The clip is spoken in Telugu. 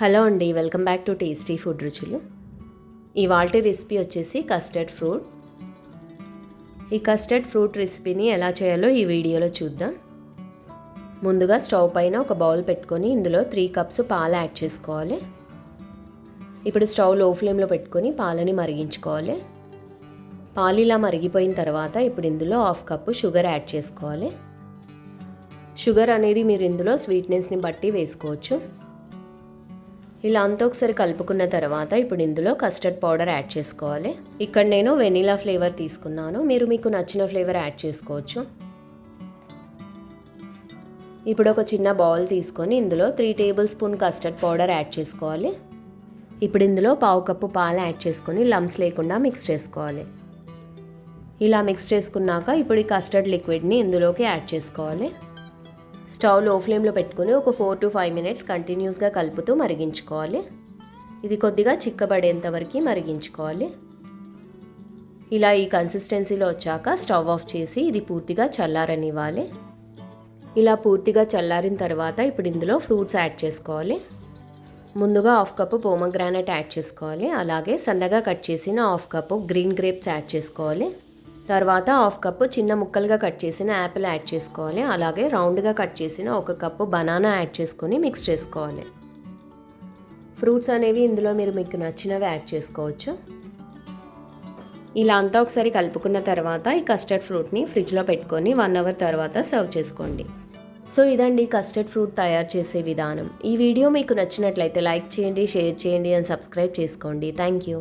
హలో అండి welcome back to tasty food రుచులు. ఇవాల్టి రెసిపీ వచ్చేసి కస్టర్డ్ ఫ్రూట్. ఈ కస్టర్డ్ ఫ్రూట్ రెసిపీని ఎలా చేయాలో ఈ వీడియోలో చూద్దాం. ముందుగా స్టవ్ పైన ఒక బౌల్ పెట్టుకొని ఇందులో త్రీ కప్స్ పాలు యాడ్ చేసుకోవాలి. ఇప్పుడు స్టవ్లో ఫ్లేమ్లో పెట్టుకొని పాలని మరిగించుకోవాలి. పాలు ఇలా మరిగిపోయిన తర్వాత ఇప్పుడు ఇందులో హాఫ్ కప్పు షుగర్ యాడ్ చేసుకోవాలి. షుగర్ అనేది మీరు ఇందులో స్వీట్నెస్ని బట్టి వేసుకోవచ్చు. ఇలా అంతా ఒకసారి కలుపుకున్న తర్వాత ఇప్పుడు ఇందులో కస్టర్డ్ పౌడర్ యాడ్ చేసుకోవాలి. ఇక్కడ నేను వెనీలా ఫ్లేవర్ తీసుకున్నాను. మీరు మీకు నచ్చిన ఫ్లేవర్ యాడ్ చేసుకోవచ్చు. ఇప్పుడు ఒక చిన్న బౌల్ తీసుకొని ఇందులో three tablespoon custard powder add చేసుకోవాలి. ఇప్పుడు ఇందులో పావు కప్పు పాలు యాడ్ చేసుకొని లమ్స్ లేకుండా మిక్స్ చేసుకోవాలి. ఇలా మిక్స్ చేసుకున్నాక ఇప్పుడు ఈ కస్టర్డ్ లిక్విడ్ని ఇందులోకి యాడ్ చేసుకోవాలి. స్టవ్లో ఫ్లేమ్లో పెట్టుకుని ఒక ఫోర్ టు ఫైవ్ మినిట్స్ కంటిన్యూస్గా కలుపుతూ మరిగించుకోవాలి. ఇది కొద్దిగా చిక్కబడేంత వరకు మరిగించుకోవాలి. ఇలా ఈ కన్సిస్టెన్సీలో వచ్చాక స్టవ్ ఆఫ్ చేసి ఇది పూర్తిగా చల్లారనివ్వాలి. ఇలా పూర్తిగా చల్లారిన తర్వాత ఇప్పుడు ఇందులో ఫ్రూట్స్ యాడ్ చేసుకోవాలి. ముందుగా హాఫ్ కప్పు పోమగ్రానైట్ యాడ్ చేసుకోవాలి. అలాగే సన్నగా కట్ చేసిన half cup green grapes add చేసుకోవాలి. తర్వాత హాఫ్ కప్పు చిన్న ముక్కలుగా కట్ చేసిన యాపిల్ యాడ్ చేసుకోవాలి. అలాగే రౌండ్గా కట్ చేసిన ఒక కప్పు బనానా యాడ్ చేసుకొని మిక్స్ చేసుకోవాలి. ఫ్రూట్స్ అనేవి ఇందులో మీరు మీకు నచ్చినవి యాడ్ చేసుకోవచ్చు. ఇలా అంతా ఒకసారి కలుపుకున్న తర్వాత ఈ కస్టర్డ్ ఫ్రూట్ని ఫ్రిడ్జ్లో పెట్టుకొని వన్ అవర్ తర్వాత సర్వ్ చేసుకోండి. సో ఇదండి కస్టర్డ్ ఫ్రూట్ తయారు చేసే విధానం. ఈ వీడియో మీకు నచ్చినట్లయితే లైక్ చేయండి షేర్ చేయండి అండ్ సబ్స్క్రైబ్ చేసుకోండి. Thank you.